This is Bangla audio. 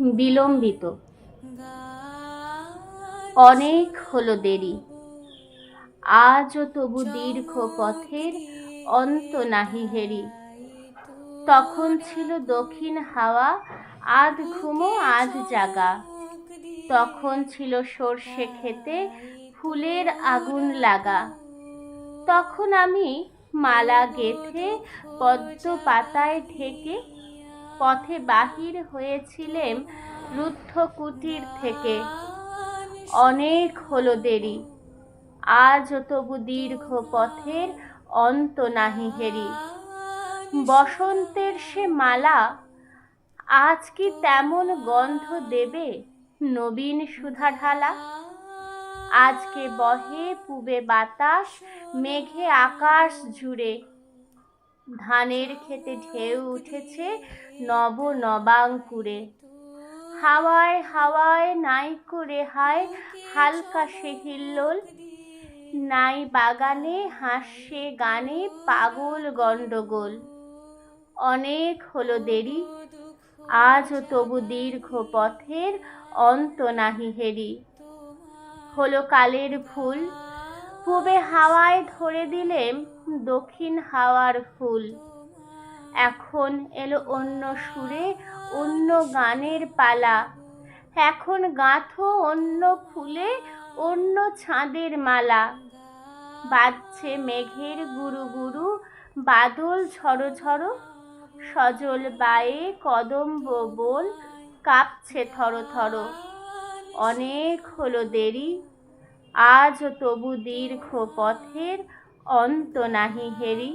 বিলম্বিত। অনেক হলো দেরি। আজও তবু দীর্ঘ পথের অন্ত নাহি হেরি। তখন ছিল দক্ষিণ হাওয়া, আধ ঘুমো, আধ জাগা। তখন ছিল সর্ষে খেতে ফুলের আগুন লাগা। তখন আমি মালা গেথে পদ্ম পাতায় ঢেকে পথে বাহির হয়েছিলেন রুদ্ধ কুটির থেকে। অনেক হলো দেরি। আজ তবু দীর্ঘ পথের অন্ত নাহি হেরি। বসন্তের সে মালা আজ কি তেমন গন্ধ দেবে নবীন সুধা ঢালা আজকে বহে পুবে বাতাস, মেঘে আকাশ জুড়ে। ধানের খেতে ঢেউ উঠেছে নব নবাঙ্কুরে হাওয়ায় হাওয়ায় নাই করে হায়, হালকা সে হিল্লোল। নাই বাগানে হাসে গানে পাগল গন্ডগোল অনেক হলো দেরি, আজও তবু দীর্ঘ পথের অন্ত নাহি হেরি। হলো কালের ফুল পূবে হাওয়ায় ধরে দিলেম দক্ষিণ হাওয়ার ফুল। এখন এলো অন্য সুরে, অন্য গানের পালা। এখন গাঁথো অন্য ফুলে, অন্য ছাঁদের মালা। বাজছে মেঘের গুরু গুরু, বাদল ঝড়ো ঝড়ো সজল বায়ে কদম্ব বোল, কাঁপছে থর থর। অনেক হলো দেরি আজও তবু দীর্ঘ পথের অন্ত নাহি হেরি।